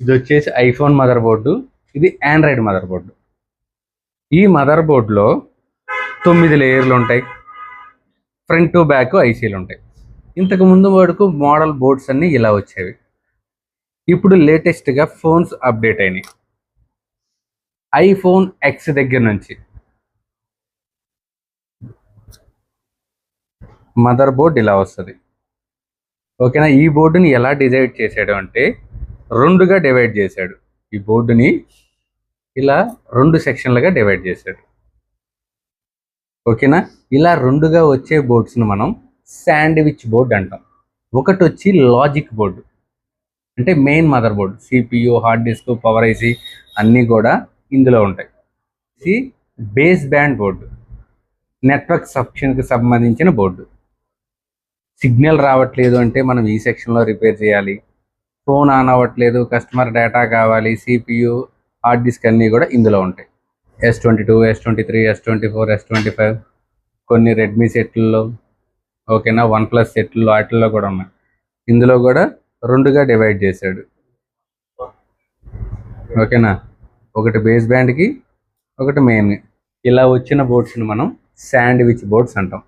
ఇది వచ్చేసి iPhone mother board ఇది ఆండ్రాయిడ్ మదర్ బోర్డు ఈ మదర్ బోర్డులో తొమ్మిది లేయర్లు ఉంటాయి. ఫ్రంట్ టు బ్యాక్ ఐసీలు ఉంటాయి. ఇంతకు ముందు వరకు మోడల్ బోర్డ్స్ అన్నీ ఇలా వచ్చేవి. ఇప్పుడు లేటెస్ట్గా ఫోన్స్ అప్డేట్ అయినాయి. ఐఫోన్ ఎక్స్ దగ్గర నుంచి మదర్ బోర్డ్ ఇలా వస్తుంది. ఓకేనా? ఈ బోర్డుని ఎలా డిజైడ్ చేసాడు అంటే రెండుగా డివైడ్ చేశాడు. ఈ బోర్డుని ఇలా రెండు సెక్షన్లుగా డివైడ్ చేశాడు. ఓకేనా? ఇలా రెండుగా వచ్చే బోర్డ్స్ని మనం శాండ్విచ్ బోర్డ్ అంటాం. ఒకటి వచ్చి లాజిక్ బోర్డు అంటే main mother board CPU hard disk power IC అన్నీ కూడా ఇందులో ఉంటాయి. ఇది బేస్ బ్యాండ్ బోర్డు నెట్వర్క్ సబ్షన్కి సంబంధించిన బోర్డు సిగ్నల్ రావట్లేదు అంటే మనం ఈ సెక్షన్లో రిపేర్ చేయాలి. ఫోన్ ఆన్ అవ్వట్లేదు కస్టమర్ డేటా కావాలి సిపియు హార్డ్ డిస్క్ అన్నీ కూడా ఇందులో ఉంటాయి. S twenty two S twenty three S twenty four S twenty five కొన్ని రెడ్మీ సెట్లలో ఓకేనా? వన్ ప్లస్ సెట్లు వాటిల్లో కూడా ఉన్నాయి. ఇందులో కూడా రెండుగా డివైడ్ చేశాడు. ఓకేనా? ఒకటి బేస్ బ్యాండ్కి ఒకటి మెయిన్ ఇలా వచ్చిన బోర్డ్స్ని మనం శాండ్విచ్ బోర్డ్స్ అంటాం.